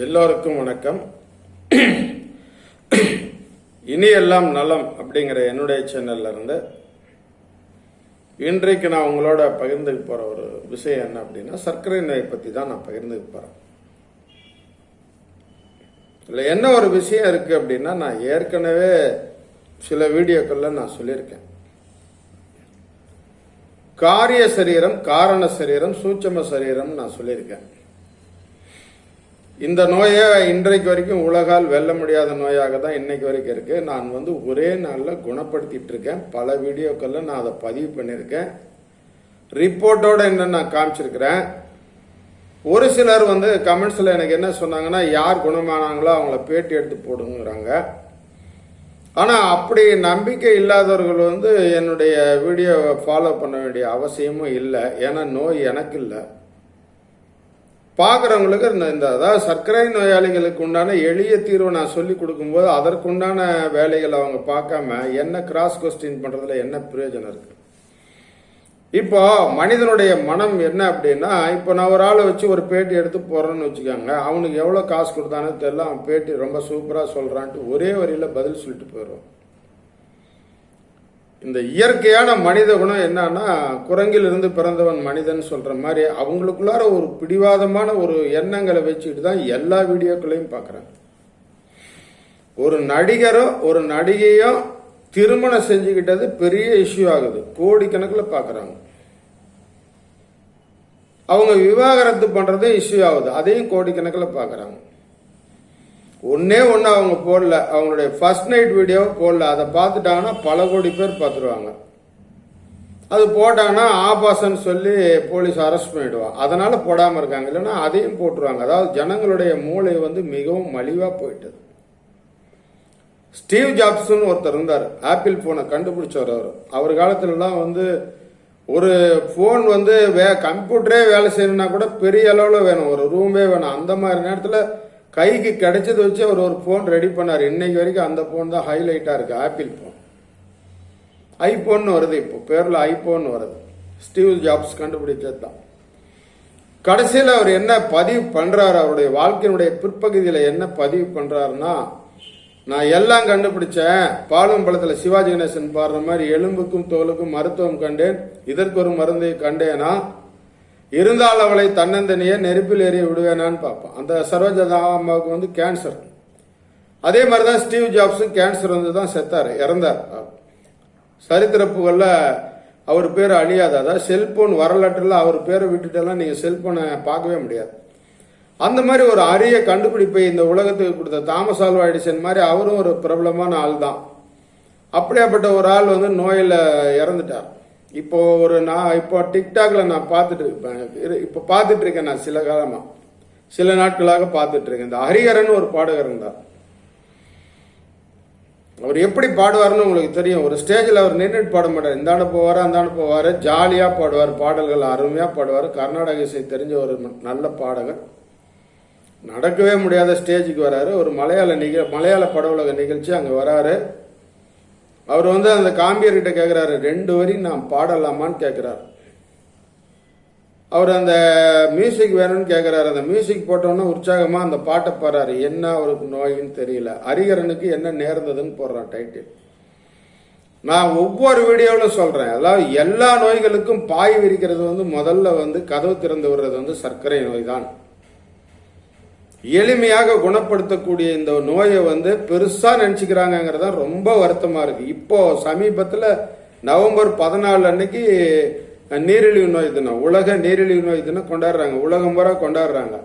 எல்லோருக்கும் வணக்கம். இனி எல்லாம் நலம் அப்படிங்கிற என்னுடைய சேனல்ல இருந்து இன்றைக்கு நான் உங்களோட பகிர்ந்துக்கு போற ஒரு விஷயம் என்ன அப்படின்னா சர்க்கரை நோயை பத்தி தான் நான் பகிர்ந்துக்கு போறேன். இல்லை என்ன ஒரு விஷயம் இருக்கு அப்படின்னா நான் ஏற்கனவே சில வீடியோக்கள்ல நான் சொல்லியிருக்கேன். காரிய சரீரம் காரண சரீரம் சூட்சம சரீரம் நான் சொல்லியிருக்கேன். இந்த நோயை இன்றைக்கு வரைக்கும் உலகால் வெல்ல முடியாத நோயாக தான் இன்னைக்கு வரைக்கும் இருக்கு. நான் வந்து ஒரே நாளில் குணப்படுத்திட்டு இருக்கேன். பல வீடியோக்களில் நான் அதை பதிவு பண்ணியிருக்கேன். ரிப்போர்ட்டோட என்ன நான் காமிச்சிருக்கிறேன். ஒரு சிலர் வந்து கமெண்ட்ஸில் எனக்கு என்ன சொன்னாங்கன்னா யார் குணமானாங்களோ அவங்கள பேட்டி எடுத்து போடுங்கிறாங்க. ஆனால் அப்படி நம்பிக்கை இல்லாதவர்கள் வந்து என்னுடைய வீடியோவை ஃபாலோ பண்ண வேண்டிய அவசியமும் இல்லை. ஏன்னா நோய் எனக்கு இல்லை. பார்க்குறவங்களுக்கு இந்த அதாவது சர்க்கரை நோயாளிகளுக்கு உண்டான எளிய தீர்வை நான் சொல்லி கொடுக்கும்போது அதற்குண்டான வேலைகளை அவங்க பார்க்காம என்ன கிராஸ் கொஸ்டின் பண்ணுறதுல என்ன பிரயோஜனம் இருக்குது இப்போ மனிதனுடைய மனம் என்ன அப்படின்னா இப்போ நான் ஒரு ஆளை வச்சு ஒரு பேட்டி எடுத்து போடுறேன்னு வச்சுக்கோங்க. அவனுக்கு எவ்வளோ காசு கொடுத்தானு தெரியல. அவன் பேட்டி ரொம்ப சூப்பராக சொல்கிறான்ட்டு ஒரே வரியில் பதில் சொல்லிட்டு போயிடுவான். இந்த இயற்கையான மனித குணம் என்னன்னா குரங்கிலிருந்து பிறந்தவன் மனிதன் சொல்ற மாதிரி அவங்களுக்குள்ளார ஒரு பிடிவாதமான ஒரு எண்ணங்களை வச்சுட்டு தான் எல்லா வீடியோக்களையும் பார்க்குறாங்க ஒரு நடிகரோ ஒரு நடிகையோ திருமணம் செஞ்சுக்கிட்டது பெரிய இஷ்யூ ஆகுது. கோடிக்கணக்கில் பார்க்குறாங்க அவங்க விவாகரத்து பண்றதும் இஷ்யூ ஆகுது. அதையும் கோடிக்கணக்கில் பார்க்குறாங்க ஒன்னே ஒன்று அவங்க போடல. அவங்களுடைய ஃபர்ஸ்ட் நைட் வீடியோ போடல. அதை பார்த்துட்டாங்கன்னா பல கோடி பேர் பார்த்துருவாங்க. அது போட்டாங்கன்னா ஆபாசன்னு சொல்லி போலீஸ் அரெஸ்ட் பண்ணிடுவான் அதனால போடாமல் இருக்காங்க. இல்லைன்னா அதையும் போட்டுருவாங்க. அதாவது ஜனங்களுடைய மூளை வந்து மிகவும் மலிவாக போயிட்டது. ஸ்டீவ் ஜாப்ஸ்னு ஒருத்தர் இருந்தார். ஆப்பிள் ஃபோனை கண்டுபிடிச்சவர் அவர். அவர் காலத்துலலாம் வந்து ஒரு ஃபோன் வந்து வே கம்ப்யூட்டரே வேலை செய்யணும்னா கூட பெரிய அளவில் வேணும். ஒரு ரூமே வேணும். அந்த மாதிரி நேரத்தில் கைக்கு கிடைச்சது வச்சு அவர் ஒரு ஃபோன் ரெடி பண்ணார். இன்னைக்கு வரைக்கும் அந்த ஃபோன் தான் ஹைலைட்டாக இருக்குது ஆப்பிள் ஃபோன் ஐபோன் வருது இப்போ. பேரில் ஐபோன் வருது. ஸ்டீவ் ஜாப்ஸ் கண்டுபிடிச்சது தான். கடைசியில் அவர் என்ன பதிவு பண்ணுறாரு அவருடைய வாழ்க்கையினுடைய பிற்பகுதியில் என்ன பதிவு பண்ணுறாருன்னா நான் எல்லாம் கண்டுபிடிச்சேன். பாலும் பழத்தில் சிவாஜி கணேசன் பாடுற மாதிரி எலும்புக்கும் தோலுக்கும் மருத்துவம் கண்டேன். இதற்கு ஒரு மருந்தை கண்டேனா? இருந்தால் அவளை தன்னந்தனியே நெருப்பில் எறிய விடுவேனான்னு பார்ப்பான். அந்த சரோஜதா அம்மாவுக்கு வந்து கேன்சர் அதே மாதிரி தான் ஸ்டீவ் ஜாப்ஸும் கேன்சர் வந்து தான் செத்தார் இறந்தார். சரித்திரப்புகளில் அவர் பேர் அழியாது? அதாவது செல்போன் வரலாற்றில் அவர் பேரை விட்டுட்டெல்லாம் நீங்கள் செல்போனை பார்க்கவே முடியாது. அந்த மாதிரி ஒரு அரிய கண்டுபிடிப்பை இந்த உலகத்துக்கு கொடுத்த தாமஸ் ஆல்வா எடிசன் மாதிரி அவரும் ஒரு பிரபலமான ஆள் தான் அப்படியாப்பட்ட ஒரு ஆள் வந்து நோயில் இறந்துட்டார். இப்போ ஒரு நான் இப்போ டிக்டாக்ல நான் பார்த்துட்டு இருப்பேன் இப்போ பார்த்துட்டு இருக்கேன் நான் சில காலமா. சில நாட்களாக பார்த்துட்டு இருக்கேன் இந்த ஹரிஹரன் ஒரு பாடகர் இருந்தார். அவர் எப்படி பாடுவார்னு உங்களுக்கு தெரியும். ஒரு ஸ்டேஜில் அவர் நின்றுட்டு பாட மாட்டார். இந்தாண்ட போவார் அந்தாண்ட போவார். ஜாலியாக பாடுவார். பாடல்கள் அருமையாக பாடுவார். கர்நாடக இசை தெரிஞ்ச ஒரு நல்ல பாடகர். நடக்கவே முடியாத ஸ்டேஜுக்கு வராரு. ஒரு மலையாள நிக மலையாள பட உலக நிகழ்ச்சி அங்கே வராரு. அவர் வந்து அந்த காம்பியர்கிட்ட கேட்குறாரு ரெண்டு வரி நான் பாடலாமான்னு கேட்குறாரு அவர் அந்த மியூசிக் வேணும்னு கேட்குறாரு அந்த மியூசிக் போட்டோன்னே உற்சாகமாக அந்த பாட்டை பாடுறாரு. என்ன அவருக்கு நோயின்னு தெரியல. ஹரிகரனுக்கு என்ன நேர்ந்ததுன்னு போடுறான் டைட்டில் நான் ஒவ்வொரு வீடியோவிலும் சொல்கிறேன் அதாவது எல்லா நோய்களுக்கும் பாய் விரிக்கிறது வந்து முதல்ல வந்து கதவு திறந்து விடுறது வந்து சர்க்கரை நோய் தான். எளிமையாக குணப்படுத்தக்கூடிய இந்த நோயை வந்து பெருசாக நினச்சிக்கிறாங்கங்கிறது தான் ரொம்ப வருத்தமாக இருக்குது இப்போ சமீபத்தில் நவம்பர் பதினாலு அன்னைக்கு நீரிழிவு நோய் தினம் உலக நீரிழிவு நோய் தினம் கொண்டாடுறாங்க. உலகம் வர கொண்டாடுறாங்க.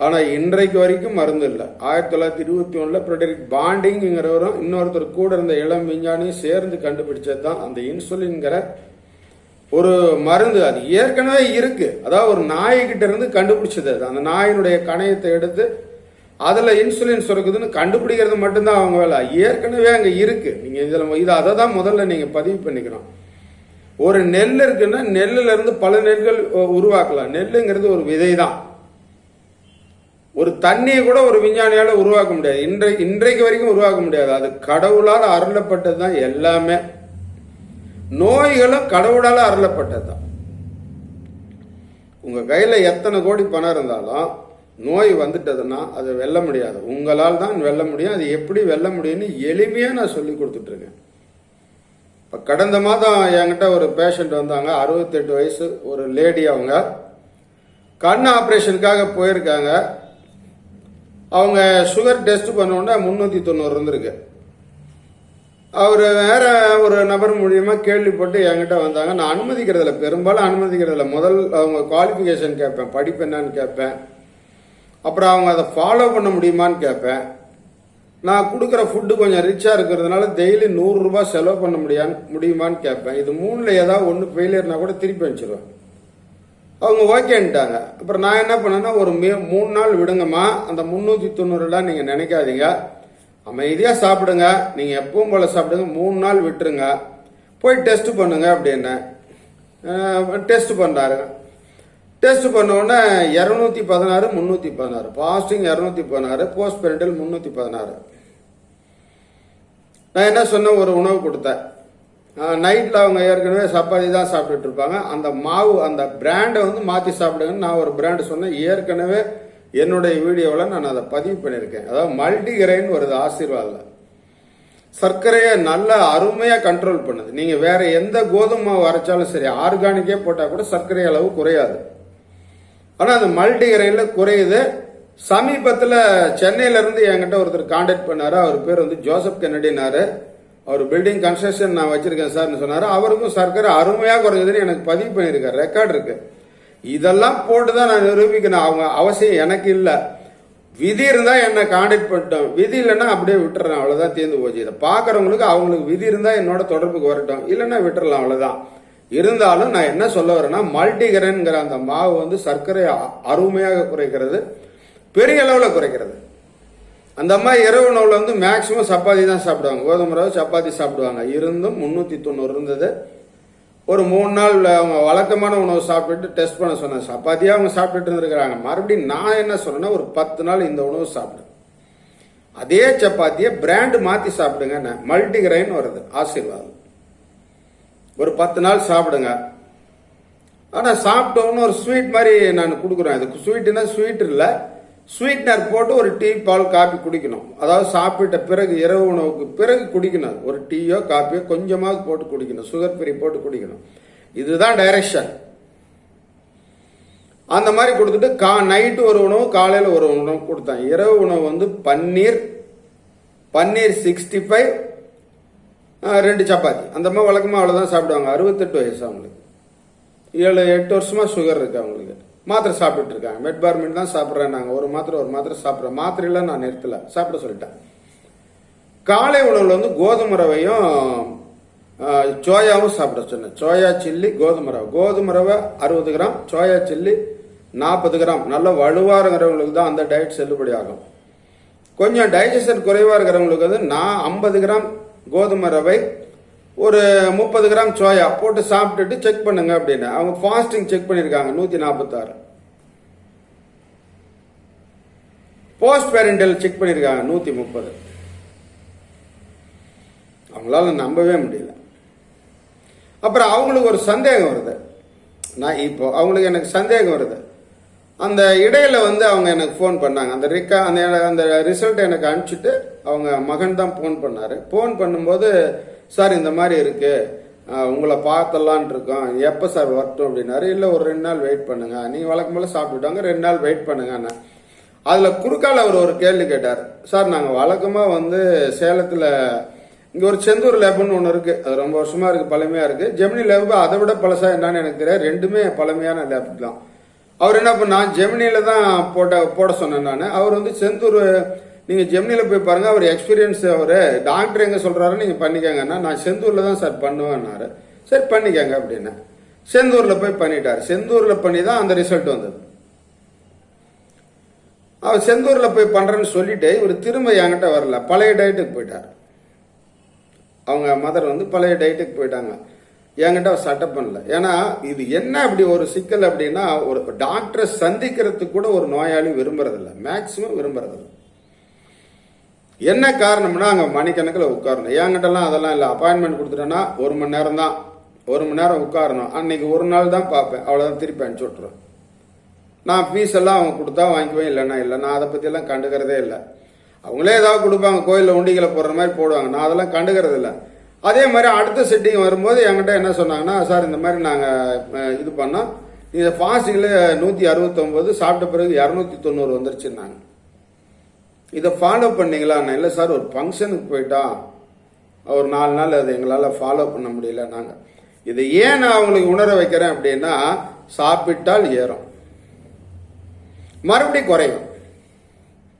ஆனால் இன்றைக்கு வரைக்கும் மருந்து இல்லை. ஆயிரத்தி தொள்ளாயிரத்தி இருபத்தி ஒன்றில் ஃப்ரெடரிக் பாண்டிங்கிறவரும் இன்னொருத்தர் கூட இருந்த இளம் விஞ்ஞானியும் சேர்ந்து கண்டுபிடிச்சது தான் அந்த இன்சுலின்கிற ஒரு மருந்து அது ஏற்கனவே இருக்கு. அதாவது ஒரு நாய்கிட்ட இருந்து கண்டுபிடிச்சது அது. அந்த நாயினுடைய கணையத்தை எடுத்து அதில் இன்சுலின் சுரக்குதுன்னு கண்டுபிடிக்கிறது மட்டும்தான் அவங்க வேலை. ஏற்கனவே அங்கே இருக்கு. நீங்கள் இதில் இது அதை தான் முதல்ல நீங்கள் பதிவு பண்ணிக்கிறோம் ஒரு நெல் இருக்குன்னா நெல்லுல இருந்து பல நெல்கள் உருவாக்கலாம். நெல்லுங்கிறது ஒரு விதை தான் ஒரு தண்ணியை கூட ஒரு விஞ்ஞானியால் உருவாக்க முடியாது. இன்றைக்கு இன்றைக்கு வரைக்கும் உருவாக்க முடியாது. அது கடவுளால் அருளப்பட்டது தான் எல்லாமே. நோய்களும் கடவுளால் அருளப்பட்டது தான் உங்கள் கையில் எத்தனை கோடி பணம் இருந்தாலும் நோய் வந்துட்டதுன்னா அதை வெல்ல முடியாது. உங்களால் தான் வெல்ல முடியும். அது எப்படி வெல்ல முடியும்னு எளிமையாக நான் சொல்லி கொடுத்துட்ருக்கேன். இப்போ கடந்த மாதம் என்கிட்ட ஒரு பேஷண்ட் வந்தாங்க. அறுபத்தெட்டு வயசு ஒரு லேடி அவங்க. கண் ஆப்ரேஷனுக்காக போயிருக்காங்க. அவங்க சுகர் டெஸ்ட் பண்ணோன்னே முந்நூற்றி தொண்ணூறு இருந்திருக்கு. அவர் வேற ஒரு நபர் மூலியமாக கேள்விப்பட்டு என்கிட்ட வந்தாங்க. நான் அனுமதிக்கிறதில்ல. பெரும்பாலும் அனுமதிக்கிறதில்ல. முதல் அவங்க குவாலிஃபிகேஷன் கேட்பேன். படிப்பு என்னன்னு கேட்பேன். அப்புறம் அவங்க அதை ஃபாலோ பண்ண முடியுமான்னு கேட்பேன். நான் கொடுக்குற ஃபுட்டு கொஞ்சம் ரிச்சாக இருக்கிறதுனால டெய்லி நூறுரூபா செலவு பண்ண முடியான்னு முடியுமான்னு கேட்பேன். இது மூணில் ஏதாவது ஒன்று ஃபெயிலியர்னா கூட திருப்பி அனுப்பிச்சிடுவேன் அவங்க ஓகேன்ட்டாங்க அப்புறம் நான் என்ன பண்ணேன்னா ஒரு மே மூணு நாள் விடுங்கம்மா. அந்த முந்நூற்றி தொண்ணூறுலாம் நீங்கள் நினைக்காதீங்க. அமைதியாக சாப்பிடுங்க. நீங்கள் எப்பவும் போல் சாப்பிடுங்க. மூணு நாள் விட்டுருங்க. போய் டெஸ்ட் பண்ணுங்க அப்படின்னு. டெஸ்ட் பண்ணுறாரு டெஸ்ட் பண்ண உடனே இரநூத்தி பதினாறு முந்நூற்றி பதினாறு. பாஸ்டிங் இரநூத்தி பதினாறு போஸ்ட் பெரண்டல் முந்நூற்றி பதினாறு. நான் என்ன சொன்னேன்? ஒரு உணவு கொடுத்தேன். நைட்டில் அவங்க ஏற்கனவே சப்பாத்தி தான் சாப்பிட்டுட்டு இருப்பாங்க. அந்த மாவு அந்த பிராண்டை வந்து மாற்றி சாப்பிடுங்கன்னு நான் ஒரு பிராண்டு சொன்னேன். ஏற்கனவே என்னுடைய வீடியோவில் நான் அதை பதிவு பண்ணியிருக்கேன். அதாவது மல்டிகிரைன் வருது ஆசீர்வாதில். சர்க்கரையை நல்லா அருமையாக கண்ட்ரோல் பண்ணுது. நீங்கள் வேற எந்த கோதுமை மாவு அரைச்சாலும் சரி ஆர்கானிக்கே போட்டால் கூட சர்க்கரை அளவு குறையாது. ஆனால் அந்த மல்டிகிரைனில் குறையுது. சமீபத்தில் சென்னையிலேருந்து என்கிட்ட ஒருத்தர் காண்டாக்ட் பண்ணாரு. அவர் பேர் வந்து ஜோசப் கென்னடினாரு. அவர் பில்டிங் கன்ஸ்ட்ரக்ஷன் நான் வச்சிருக்கேன் சார்னு சொன்னார். அவருக்கும் சர்க்கரை அருமையாக குறைஞ்சதுன்னு எனக்கு பதிவு பண்ணியிருக்காரு. ரெக்கார்ட் இருக்குது இதெல்லாம் போட்டு தான் நான் நிரூபிக்கணும். அவங்க அவசியம் எனக்கு இல்லை. விதி இருந்தால் என்னை காண்டாக்ட் பண்ணிட்டோம். விதி இல்லைன்னா அப்படியே விட்டுறேன் அவ்வளோதான் தீர்ந்து போச்சு. இதை பார்க்குறவங்களுக்கு அவங்களுக்கு விதி இருந்தால் என்னோட தொடர்புக்கு வரட்டும். இல்லைன்னா விட்டுறலாம். அவ்வளோதான் இருந்தாலும் நான் என்ன சொல்ல வரேன்னா மல்டிகிரன்ங்கிற அந்த மாவு வந்து சர்க்கரை அ- அருமையாக குறைக்கிறது. பெரிய அளவில் குறைக்கிறது. அந்த அம்மா இரவு உணவில் வந்து மேக்சிமம் சப்பாத்தி தான் சாப்பிடுவாங்க. கோதுமை ரவை சப்பாத்தி சாப்பிடுவாங்க. இருந்தும் முந்நூற்றி தொண்ணூறு இருந்தது. ஒரு மூணு நாள் அவங்க வழக்கமான உணவு சாப்பிட்டுட்டு டெஸ்ட் பண்ண சொன்னேன் சப்பாத்தியாக அவங்க சாப்பிட்டுட்டு இருந்திருக்கிறாங்க. மறுபடியும் நான் என்ன சொன்னேன்னா ஒரு பத்து நாள் இந்த உணவு சாப்பிடு. அதே சப்பாத்தியை பிராண்டு மாற்றி சாப்பிடுங்க மல்டிகிரைன் வருது ஆசீர்வாதம். ஒரு பத்து நாள் சாப்பிடுங்க. ஆனால் சாப்பிட்டோன்னு ஒரு ஸ்வீட் மாதிரி நான் கொடுக்குறேன். அதுக்கு ஸ்வீட்டுன்னா ஸ்வீட் இல்லை. ஸ்வீட்னர் போட்டு ஒரு டீ பால் காபி குடிக்கணும். அதாவது சாப்பிட்ட பிறகு இரவு உணவுக்கு பிறகு குடிக்கணும். ஒரு டீயோ காப்பியோ கொஞ்சமாவது போட்டு குடிக்கணும். சுகர் ஃப்ரீ போட்டு குடிக்கணும். இதுதான் டைரக்ஷன் அந்த மாதிரி கொடுத்துட்டு கா நைட்டு ஒரு உணவு காலையில் ஒரு உணவு கொடுத்தேன். இரவு உணவு வந்து பன்னீர் பன்னீர் சிக்ஸ்டி ஃபைவ் ரெண்டு சப்பாத்தி. அந்த மாதிரி வழக்கமாக அவ்வளோதான் சாப்பிடுவாங்க. அறுபத்தெட்டு வயசு அவங்களுக்கு. ஏழு எட்டு வருஷமாக சுகர் இருக்குது அவங்களுக்கு. மாத்திரை சாப்பிட்டுட்டு இருக்காங்க. மெட்பார்மின் தான் சாப்பிட்றேன் நாங்கள் ஒரு மாத்திரை ஒரு மாத்திரை சாப்பிட்றேன் மாத்திரையெல்லாம் நான் நிறுத்தல. சாப்பிட சொல்லிட்டேன். காலை உணவில் வந்து கோதுமை ரவையும் சோயாவும் சாப்பிட சொன்னேன். சோயா சில்லி கோதுமை ரவை. கோதுமை ரவை அறுபது கிராம் சோயா சில்லி நாற்பது கிராம். நல்ல வலுவாக இருக்கிறவங்களுக்கு தான் அந்த டயட் செல்லுபடி ஆகும். கொஞ்சம் டைஜஷன் குறைவாக இருக்கிறவங்களுக்கு வந்து நான் ஐம்பது கிராம் கோதுமை ரவை ஒரு முப்பது கிராம் சோயா போட்டு சாப்பிட்டுட்டு செக் பண்ணுங்க அப்படின்னு. அவங்க ஃபாஸ்டிங் செக் பண்ணியிருக்காங்க நூற்றி நாற்பத்தாறு போஸ்ட் பேரண்டல் செக் பண்ணியிருக்காங்க நூற்றி முப்பது. அவங்களால நம்பவே முடியல. அப்புறம் அவங்களுக்கு ஒரு சந்தேகம் வருது. நான் இப்போ அவங்களுக்கு எனக்கு சந்தேகம் வருது. அந்த இடையில வந்து அவங்க எனக்கு ஃபோன் பண்ணாங்க. அந்த ரிக்கா அந்த அந்த ரிசல்ட் எனக்கு அனுப்பிச்சிட்டு அவங்க மகன் தான் ஃபோன் பண்ணாரு. ஃபோன் பண்ணும்போது சார் இந்த மாதிரி இருக்கு. உங்களை பார்த்தலான் இருக்கோம் எப்போ சார் வரட்டும்? அப்படின்னாரு. இல்லை ஒரு ரெண்டு நாள் வெயிட் பண்ணுங்க. நீங்க வழக்கம் போல சாப்பிட்டுட்டாங்க ரெண்டு நாள் வெயிட் பண்ணுங்க அதில் குறுக்கால அவர் ஒரு கேள்வி கேட்டார். சார் நாங்கள் வழக்கமாக வந்து சேலத்தில் இங்கே ஒரு செந்தூர் லேபுன்னு ஒன்று இருக்குது அது ரொம்ப வருஷமாக இருக்குது பழமையாக இருக்குது ஜெமினி லேபு அதை விட பழசா என்னன்னு எனக்கு தெரியாது. ரெண்டுமே பழமையான லேப் தான். அவர் என்ன பண்ணா ஜெமினியில் தான் போட்ட போட சொன்னேன் நான். அவர் வந்து செந்தூர் நீங்கள் ஜெமினியில் போய் பாருங்கள் அவர் எக்ஸ்பீரியன்ஸ் அவர் டாக்டர் எங்கே சொல்கிறாரு நீங்கள் பண்ணிக்கங்கன்னா நான் செந்தூரில் தான் சார் பண்ணுவேன்னாரு. சரி பண்ணிக்கங்க அப்படின்னு. செந்தூரில் போய் பண்ணிட்டார். செந்தூரில் பண்ணி தான் அந்த ரிசல்ட் வந்தது. அவர் செந்தூரில் போய் பண்ணுறேன்னு சொல்லிட்டு இவர் திரும்ப என்கிட்ட வரல. பழைய டயட்டுக்கு போயிட்டார். அவங்க மதர் வந்து பழைய டயட்டுக்கு போயிட்டாங்க. என்கிட்ட அவர் சட்டப் பண்ணல. ஏன்னா இது என்ன அப்படி ஒரு சிக்கல் அப்படின்னா ஒரு டாக்டரை சந்திக்கிறதுக்கு கூட ஒரு நோயாளி விரும்புறதில்ல. மேக்சிமம் விரும்புறதில்ல. என்ன காரணம்னா அங்கே மணிக்கணக்கில் உட்காரணும். என்கிட்டலாம் அதெல்லாம் இல்லை. அப்பாயின்மெண்ட் கொடுத்துட்டேன்னா ஒரு மணி நேரம் தான். ஒரு மணி நேரம் உட்காரணும். அன்னைக்கு ஒரு நாள் தான் பார்ப்பேன். அவ்வளோதான் திருப்பி அனுப்பிச்சு விட்ருவேன் நான் ஃபீஸ் எல்லாம் அவங்க கொடுத்தா வாங்கிக்குவேன். இல்லைன்னா இல்லை. நான் அதை பற்றியெல்லாம் கண்டுக்கிறதே இல்லை. அவங்களே ஏதாவது கொடுப்பாங்க. கோயிலில் உண்டிகளை போடுற மாதிரி போடுவாங்க. நான் அதெல்லாம் கண்டுக்கிறது இல்லை. அதே மாதிரி அடுத்த செட்டிங் வரும்போது என்கிட்ட என்ன சொன்னாங்கன்னா சார் இந்த மாதிரி நாங்கள் இது பண்ணோம். இந்த ஃபாஸ்டிங்கில் நூற்றி அறுபத்தொம்போது சாப்பிட்ட பிறகு இரநூத்தி தொண்ணூறு வந்துருச்சுன்னாங்க. இதை ஃபாலோ பண்ணீங்களா? நான் இல்லை சார் ஒரு ஃபங்க்ஷனுக்கு போயிட்டா ஒரு நாலு நாள் அது எங்களால் ஃபாலோ பண்ண முடியல நாங்கள் இதை ஏன் நான் அவங்களுக்கு உணர வைக்கிறேன் அப்படின்னா சாப்பிட்டால் ஏறும். மறுபடியும் குறையும்.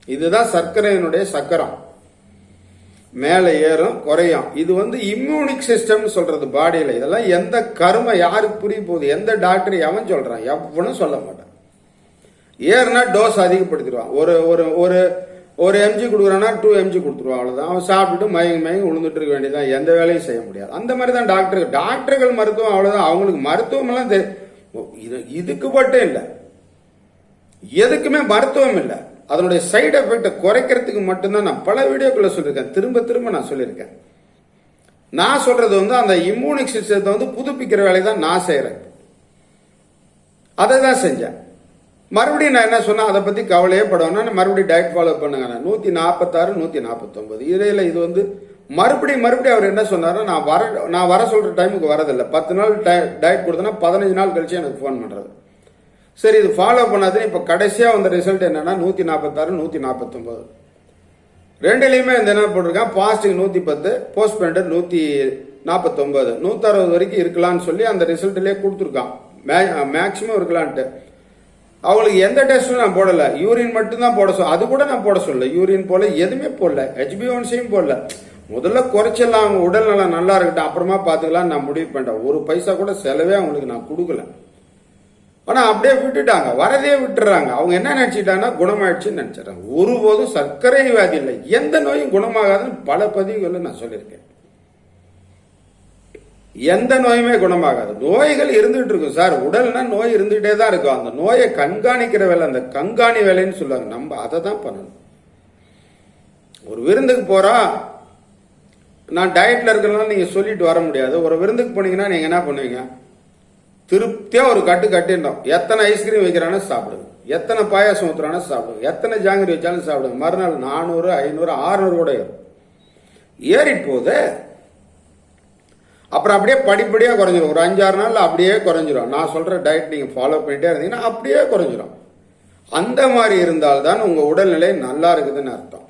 இதுதான் சர்க்கரையினுடைய சக்கரம். மேலே ஏறும் குறையும். இது வந்து இம்யூனிக் சிஸ்டம்னு சொல்றது பாடியில் இதெல்லாம் எந்த கருமை யாருக்கு புரிய போகுது? எந்த டாக்டர் எவன் சொல்றான்? எவனும் சொல்ல மாட்டான். ஏறுனா டோஸ் அதிகப்படுத்திடுவான். ஒரு ஒரு ஒரு ஒரு எம்ஜி கொடுக்குறான்னா டூ எம்ஜி கொடுத்துருவா அவ்வளோதான் அவன் சாப்பிட்டுட்டு மயங்கி மயங்கி விழுந்துட்டு இருக்க வேண்டியதான் எந்த வேலையும் செய்ய முடியாது. அந்த மாதிரி தான் டாக்டர்கள் டாக்டர்கள் மருத்துவம் அவ்வளோதான் அவங்களுக்கு மருத்துவம் எல்லாம் இது இதுக்கு மட்டும் இல்லை. எதுக்குமே மருத்துவம் இல்லை. அதனுடைய சைடு எஃபெக்டை குறைக்கிறதுக்கு மட்டும்தான் நான் பல வீடியோக்குள்ளே சொல்லியிருக்கேன். திரும்ப திரும்ப நான் சொல்லியிருக்கேன். நான் சொல்றது வந்து அந்த இம்யூனிக் சிஸ்டத்தை வந்து புதுப்பிக்கிற வேலையை தான் நான் செய்கிறேன் அதை தான் செஞ்சேன். மறுபடியும் நான் என்ன சொன்னேன்? அதை பற்றி கவலையே படணும்னா மறுபடியும் டயட் ஃபாலோ பண்ணுங்க. நான் நூற்றி நாற்பத்தாறு நூற்றி நாற்பத்தொம்பது இடையில இது வந்து மறுபடியும் மறுபடியும் அவர் என்ன சொன்னார்னா நான் வர நான் வர சொல்கிற டைமுக்கு வரதில்லை. பத்து நாள் டயட் கொடுத்தனா பதினஞ்சு நாள் கழிச்சு எனக்கு ஃபோன் பண்ணுறது சரி இது ஃபாலோ பண்ணாது. இப்போ கடைசியாக வந்த ரிசல்ட் என்னென்னா நூற்றி நாற்பத்தாறு நூற்றி நாற்பத்தொம்பது ரெண்டுலேயுமே இந்த என்ன போட்டிருக்கேன்? பாசிட்டிவ் நூற்றி பத்து போஸ்ட் பண்ணிட்டு நூற்றி நாற்பத்தொம்பது நூற்றறுபது வரைக்கும் இருக்கலாம்னு சொல்லி அந்த ரிசல்ட்லேயே கொடுத்துருக்கான். மே மேக்ஸிமம் இருக்கலான்ட்டு அவங்களுக்கு எந்த டெஸ்ட்டும் நான் போடல. யூரின் மட்டும்தான் போட சொல்ல அது கூட நான் போட சொல்லல. யூரின் போல எதுவுமே போடல. ஹெச்பிஒன்சியும் போடல. முதல்ல குறைச்சிடலாம் அவங்க உடல்நலம் நல்லா இருக்கட்டும் அப்புறமா பார்த்துக்கலாம் நான் முடிவு பண்ணிட்டேன். ஒரு பைசா கூட செலவே அவங்களுக்கு நான் கொடுக்கல. ஆனால் அப்படியே விட்டுட்டாங்க. வரதே விட்டுறாங்க. அவங்க என்ன நினச்சிட்டாங்கன்னா குணமாயிடுச்சுன்னு நினச்சிட்றாங்க. ஒருபோதும் சர்க்கரை வியாதி இல்லை. எந்த நோயும் குணமாகாதுன்னு பல பதிவுகளில் நான் சொல்லியிருக்கேன். எந்த நோயுமே குணமாகாது. நோய்கள் இருந்துகிட்டு இருக்கும். சார் உடல்னா நோய் இருந்துகிட்டே தான் இருக்கும். அந்த நோயை கண்காணிக்கிற வேலை அந்த கண்காணி வேலைன்னு சொல்லுவாங்க. நம்ம அதை தான் பண்ணணும். ஒரு விருந்துக்கு போறா நான் டயட்ல இருக்கிறனால நீங்க சொல்லிட்டு வர முடியாது. ஒரு விருந்துக்கு போனீங்கன்னா நீங்க என்ன பண்ணுவீங்க? திருப்தியா ஒரு கட்டு கட்டிடணும். எத்தனை ஐஸ்கிரீம் வைக்கிறானோ சாப்பிடுங்க. எத்தனை பாயாசம் ஊத்துறானோ சாப்பிடுங்க. எத்தனை ஜாங்கிரி வச்சாலும் சாப்பிடுங்க. மறுநாள் நானூறு ஐநூறு ஆறுநூறு கூட ஏறும். ஏறிட்டு போகுது அப்புறம் அப்படியே படிப்படியாக குறைஞ்சிரும். ஒரு அஞ்சாறு நாளில் அப்படியே குறைஞ்சிரும். நான் சொல்கிற டயட் நீங்கள் ஃபாலோ பண்ணிட்டே இருந்தீங்கன்னா அப்படியே குறைஞ்சிரும். அந்த மாதிரி இருந்தால்தான் உங்கள் உடல்நிலை நல்லா இருக்குதுன்னு அர்த்தம்.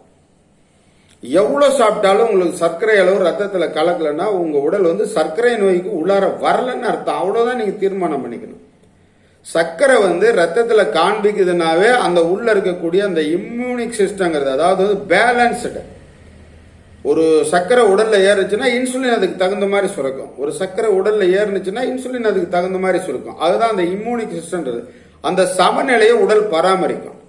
எவ்வளோ சாப்பிட்டாலும் உங்களுக்கு சர்க்கரை அளவு ரத்தத்தில் கலக்கலன்னா உங்கள் உடல் வந்து சர்க்கரை நோய்க்கு உள்ளார வரலன்னு அர்த்தம். அவ்வளோதான் நீங்கள் தீர்மானம் பண்ணிக்கணும். சர்க்கரை வந்து ரத்தத்தில் காண்பிக்குதுனாவே அந்த உள்ளே இருக்கக்கூடிய அந்த இம்யூனிக் சிஸ்டங்கிறது அதாவது பேலன்ஸ்டு ஒரு சர்க்கரை உடல்ல ஏறுச்சுன்னா இன்சுலின் அதுக்கு தகுந்த மாதிரி சுரக்கும். ஒரு சர்க்கரை உடல்ல ஏறுனுச்சுன்னா இன்சுலின் அதுக்கு தகுந்த மாதிரி சுரக்கும். அதுதான் அந்த இம்யூனிக் சிஸ்டம்ன்றது. அந்த சமநிலையை உடல் பராமரிக்கும்.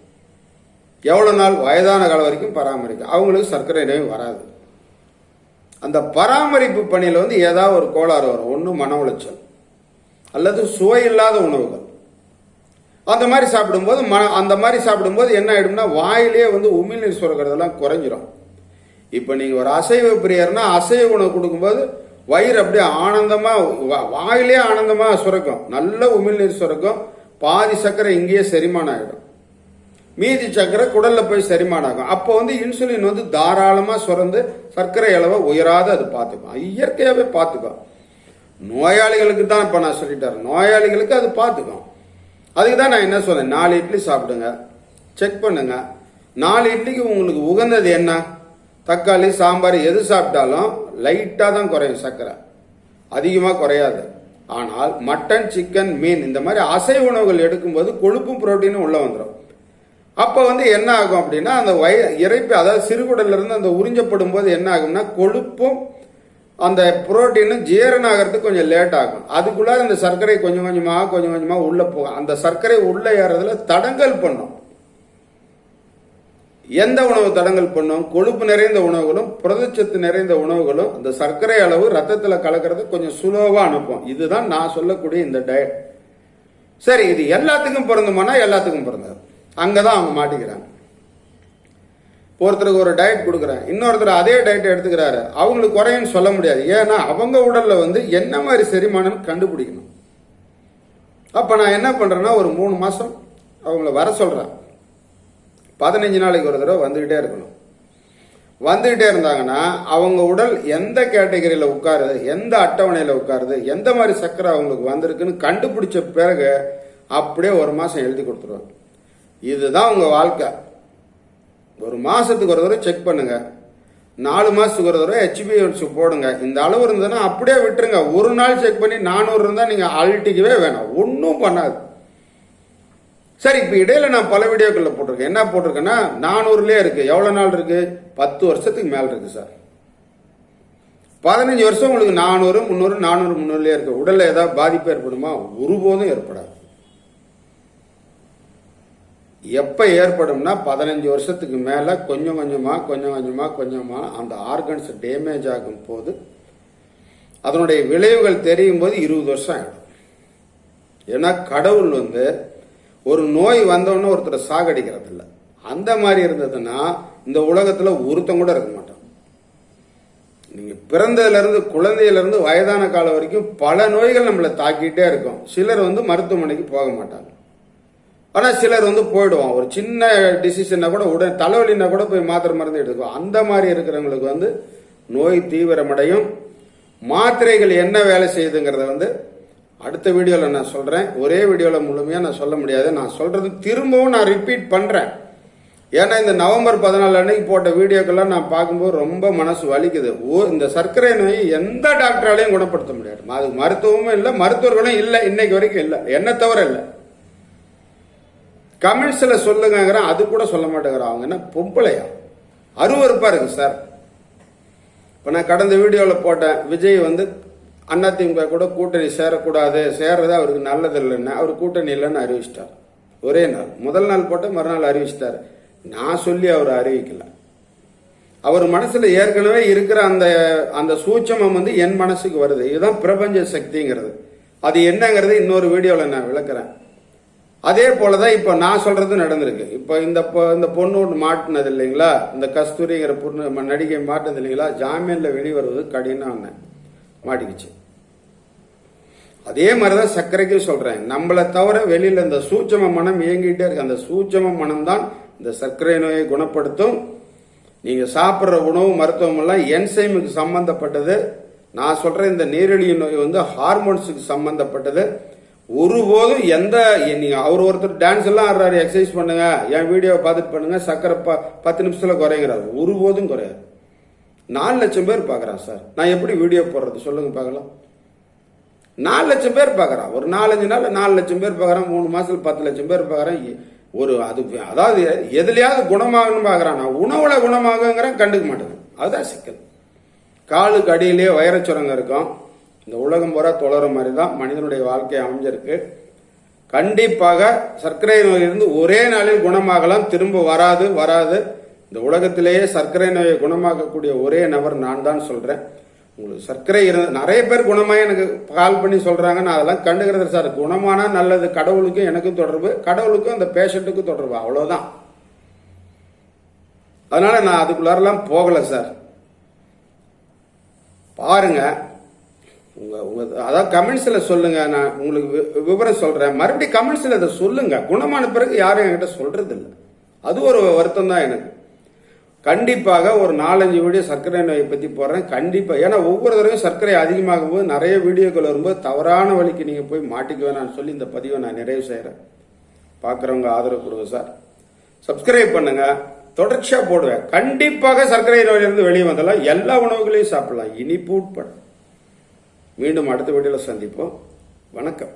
எவ்வளவு நாள்? வயதான காலம் வரைக்கும் பராமரிக்கும். அவங்களுக்கு சர்க்கரை நோய் வராது. அந்த பராமரிப்பு பணியில் வந்து ஏதாவது ஒரு கோளாறு வரும். ஒன்று மன உளைச்சல். அல்லது சுவை இல்லாத உணவுகள். அந்த மாதிரி சாப்பிடும்போது ம அந்த மாதிரி சாப்பிடும்போது என்ன ஆகிடும்னா வாயிலே வந்து உமிழ்நீர் சுரக்கிறதெல்லாம் குறைஞ்சிரும். இப்போ நீங்கள் ஒரு அசைவ பிரியர்னா அசைவ உணவு கொடுக்கும்போது வயிறு அப்படியே ஆனந்தமாக வா- வாயிலே ஆனந்தமாக சுரக்கும். நல்ல உமிழ்நீர் சுரக்கும். பாதி சர்க்கரை இங்கேயே செரிமானம் ஆகிடும் மீதி சர்க்கரை குடலில் போய் செரிமானம் ஆகும். அப்போ வந்து இன்சுலின் வந்து தாராளமாக சுரந்து சர்க்கரை அளவை உயராத அது பார்த்துக்கும். இயற்கையாகவே பார்த்துக்கும். நோயாளிகளுக்கு தான் இப்போ நான் சொல்லிட்டேன். நோயாளிகளுக்கு அது பார்த்துக்கும். அதுக்கு தான் நான் என்ன சொன்னேன்? நாலு இட்லி சாப்பிடுங்க. செக் பண்ணுங்க. நாலு இட்லிக்கு உங்களுக்கு உகந்தது என்ன? தக்காளி சாம்பார் எது சாப்பிட்டாலும் லைட்டாக தான் குறையும் சர்க்கரை. அதிகமாக குறையாது. ஆனால் மட்டன் சிக்கன் மீன் இந்த மாதிரி அசைவ உணவுகள் எடுக்கும்போது கொழுப்பும் புரோட்டீனும் உள்ளே வந்துடும் அப்போ வந்து என்ன ஆகும் அப்படின்னா அந்த வய இறைப்பு அதாவது சிறுகுடலிருந்து அந்த உறிஞ்சப்படும் போது என்ன ஆகும்னா கொழுப்பும் அந்த புரோட்டீனும் ஜீரணம் ஆகிறதுக்கு கொஞ்சம் லேட் ஆகும். அதுக்குள்ளே அந்த சர்க்கரை கொஞ்சம் கொஞ்சமாக கொஞ்சம் கொஞ்சமாக உள்ளே போகும். அந்த சர்க்கரை உள்ளே ஏறதுல தடங்கல் பண்ணும். எந்த உணவு தடங்கல் பண்ணும் கொழுப்பு நிறைந்த உணவுகளும் புரதச்சத்து நிறைந்த உணவுகளும் அந்த சர்க்கரை அளவு ரத்தத்தில் கலக்கிறது கொஞ்சம் சுலோவாக அனுப்பும். இதுதான் நான் சொல்லக்கூடிய இந்த டயட் சரி இது எல்லாத்துக்கும் பொருந்துமானா எல்லாத்துக்கும் பொருந்தாது. அங்கதான் அவங்க மாட்டிக்கிறாங்க. ஒருத்தருக்கு ஒரு டயட் கொடுக்குறேன். இன்னொருத்தர் அதே டயட் எடுத்துக்கிறாரு. அவங்களுக்கு குறையுன்னு சொல்ல முடியாது. ஏன்னா அவங்க உடலில் வந்து என்ன மாதிரி செரிமானம் கண்டுபிடிக்கணும்? அப்போ நான் என்ன பண்ணுறேன்னா ஒரு மூணு மாதம் அவங்கள வர சொல்கிறேன் பதினஞ்சு நாளைக்கு ஒரு தடவை வந்துக்கிட்டே இருக்கணும். வந்துக்கிட்டே இருந்தாங்கன்னா அவங்க உடல் எந்த கேட்டகரியில் உட்காருது எந்த அட்டவணையில் உட்காருது எந்த மாதிரி சக்கரை அவங்களுக்கு வந்திருக்குன்னு கண்டுபிடிச்ச பிறகு அப்படியே ஒரு மாதம் எழுதி கொடுத்துருவாங்க. இதுதான் உங்கள் வாழ்க்கை. ஒரு மாதத்துக்கு ஒரு தடவை செக் பண்ணுங்கள் நாலு மாதத்துக்கு ஒரு தடவை ஹெச்பிஎன்சி போடுங்க. இந்த அளவு இருந்ததுன்னா அப்படியே விட்டுருங்க. ஒரு நாள் செக் பண்ணி நானூறு இருந்தால் நீங்கள் அழட்டிக்கவே வேணாம். ஒன்றும் பண்ணாது. சரி இப்போ இடையில நான் பல வீடியோக்களில் போட்டிருக்கேன். என்ன போட்டிருக்கேன்னா நானூறுலேயே இருக்கு. எவ்வளோ நாள் இருக்கு? பத்து வருஷத்துக்கு மேலே இருக்கு சார். பதினஞ்சு வருஷம் உங்களுக்கு நானூறு முந்நூறு நானூறு முந்நூறுலேயே இருக்கு. உடல்ல ஏதாவது பாதிப்பு ஏற்படுமா? ஒருபோதும் ஏற்படாது. எப்போ ஏற்படும்னா பதினஞ்சு வருஷத்துக்கு மேலே கொஞ்சம் கொஞ்சமாக கொஞ்சம் கொஞ்சமாக கொஞ்சமாக அந்த ஆர்கன்ஸ் டேமேஜ் ஆகும் போது அதனுடைய விளைவுகள் தெரியும் போது இருபது வருஷம் ஆகிடும் ஏன்னா கடவுள் வந்து ஒரு நோய் வந்தோடனே ஒருத்தரை சாகடிக்கிறது இல்லை அந்த மாதிரி இருந்ததுன்னா இந்த உலகத்தில் ஒருத்தம் கூட இருக்க மாட்டான். நீங்கள் பிறந்ததுலேருந்து குழந்தையிலேருந்து வயதான காலம் வரைக்கும் பல நோய்கள் நம்மளை தாக்கிட்டே இருக்கும். சிலர் வந்து மருத்துவமனைக்கு போக மாட்டாங்க. ஆனால் சிலர் வந்து போயிடுவான். ஒரு சின்ன டிசிஷன்னா கூட உடனே தலைவலின்னா கூட போய் மாத்திரை மருந்து எடுத்துக்குவோம் அந்த மாதிரி இருக்கிறவங்களுக்கு வந்து நோய் தீவிரமடையும். மாத்திரைகள் என்ன வேலை செய்யுதுங்கிறத வந்து அடுத்த வீடியோவில் நான் சொல்கிறேன் ஒரே வீடியோவில் முழுமையாக நான் சொல்ல முடியாது. நான் சொல்கிறது திரும்பவும் நான் ரிப்பீட் பண்ணுறேன் ஏன்னா இந்த நவம்பர் பதினாலு அன்னைக்கு போட்ட வீடியோக்கெல்லாம் நான் பார்க்கும்போது ரொம்ப மனசு வலிக்குது. ஓ இந்த சர்க்கரை நோய் எந்த டாக்டராலையும் குணப்படுத்த முடியாது. அது மருத்துவமும் இல்லை மருத்துவர்களும் இல்லை இன்னைக்கு வரைக்கும் இல்லை. என்ன தவிர இல்லை. கமெண்ட்ஸில் சொல்லுங்கிறேன் அது கூட சொல்ல மாட்டேங்கிறான். அவங்க என்ன பொம்பளையா? அருவறுப்பாக இருக்கு சார். இப்போ நான் கடந்த வீடியோவில் போட்டேன். விஜய் வந்து அதிமுக கூட கூட்டணி சேரக்கூடாது சேர்றது அவருக்கு நல்லது இல்லைன்னு அவர் கூட்டணி இல்லைன்னு அறிவிச்சிட்டார். ஒரே நாள். முதல் நாள் போட்டு மறுநாள் அறிவிச்சிட்டார். நான் சொல்லி அவர் அறிவிக்கல. அவர் மனசுல ஏற்கனவே இருக்கிற அந்த அந்த சூட்சமம் வந்து என் மனசுக்கு வருது. இதுதான் பிரபஞ்ச சக்திங்கிறது. அது என்னங்கிறது இன்னொரு வீடியோவில் நான் விளக்குறேன். அதே போலதான் இப்போ நான் சொல்றது நடந்திருக்கு. இப்போ இந்த இந்த பொண்ணு ஒன்று மாட்டினது இல்லைங்களா? இந்த கஸ்தூரிங்கிற பொண்ணு நடிகை மாட்டினது இல்லைங்களா? ஜாமீனில் வெளிவருவது கடினம் மாட்டிக்கிச்சு. அதே மாதிரிதான் சர்க்கரைக்கும் சொல்றேன். நம்மளை தவிர வெளியில இந்த சூட்சம மனம் இயங்கிட்டே இருக்கு. அந்த சூட்சம மனம் தான் இந்த சர்க்கரை நோயை குணப்படுத்தும். நீங்க சாப்பிட்ற உணவு மருத்துவம் எல்லாம் என்சைமுக்கு சம்பந்தப்பட்டது. நான் சொல்ற இந்த நீரிழிவு நோய் வந்து ஹார்மோன்ஸுக்கு சம்பந்தப்பட்டது. ஒருபோதும் எந்த நீங்க அவர் ஒருத்தர் டான்ஸ் எல்லாம் ஆடுறாரு எக்ஸசைஸ் பண்ணுங்க. என் வீடியோவை பார்த்துட்டு பண்ணுங்க. சக்கரை ப பத்து நிமிஷத்துல குறைங்கிறாரு ஒருபோதும் குறையாது. நாலு லட்சம் பேர் பார்க்குறான் சார். நான் எப்படி வீடியோ போடுறது? சொல்லுங்க பார்க்கலாம். நாலு லட்சம் பேர் பார்க்குறான் ஒரு நாலஞ்சு நாள் நாலு லட்சம் பேர் பார்க்குறான் மூணு மாதத்தில் பத்து லட்சம் பேர் பார்க்குறான் ஒரு அது அதாவது எதுலையாவது குணமாகணும்னு பார்க்குறான் நான் உணவுல குணமாகுங்கிறேன் கண்டுக்க மாட்டேன் அதுதான் சிக்கல். காலுக்கு அடியிலே வைரச்சுரங்க இருக்கும். இந்த உலகம் பூரா தொடர மாதிரி தான் மனிதனுடைய வாழ்க்கை அமைஞ்சிருக்கு. கண்டிப்பாக சர்க்கரை நோயிலிருந்து ஒரே நாளில் குணமாகலாம். திரும்ப வராது வராது. இந்த உலகத்திலேயே சர்க்கரை நோயை குணமாக்கக்கூடிய ஒரே நபர் நான் தான் சொல்றேன். உங்களுக்கு சர்க்கரை இருந்த நிறைய பேர் குணமாக எனக்கு கால் பண்ணி சொல்றாங்க நான் அதெல்லாம் கண்டுக்கிறது சார். குணமானா நல்லது கடவுளுக்கும் எனக்கும் தொடர்பு கடவுளுக்கும் அந்த பேஷண்ட்டுக்கும் தொடர்பு அவ்வளோதான் அதனால நான் அதுக்குள்ளாரெல்லாம் போகலை சார். பாருங்க உங்க உங்க அதான் கமெண்ட்ஸில் சொல்லுங்க நான் உங்களுக்கு வி- விவரம் சொல்றேன். மறுபடியும் கமெண்ட்ஸில் அதை சொல்லுங்க. குணமான பிறகு யாரும் என்கிட்ட சொல்றது இல்லை அது ஒரு வருத்தம் தான் எனக்கு. கண்டிப்பாக ஒரு நாலஞ்சு வீடியோ சர்க்கரை நோயை பற்றி போடுறேன். கண்டிப்பாக ஏன்னா ஒவ்வொரு தடவையும் சர்க்கரை அதிகமாகும் போது நிறைய வீடியோக்கள் வரும்போது தவறான வழிக்கு நீங்கள் போய் மாட்டிக்க வேணாம்னு சொல்லி இந்த பதிவை நான் நிறைவு செய்கிறேன் பார்க்குறவங்க ஆதரவு கொடுங்க சார். சப்ஸ்கிரைப் பண்ணுங்க. தொடர்ச்சியாக போடுவேன் கண்டிப்பாக சர்க்கரை நோயிலிருந்து வெளியே வந்தாலும் எல்லா உணவுகளையும் சாப்பிடலாம். இனிப்பு உட்பட. மீண்டும் அடுத்த வீடியோவில் சந்திப்போம். வணக்கம்.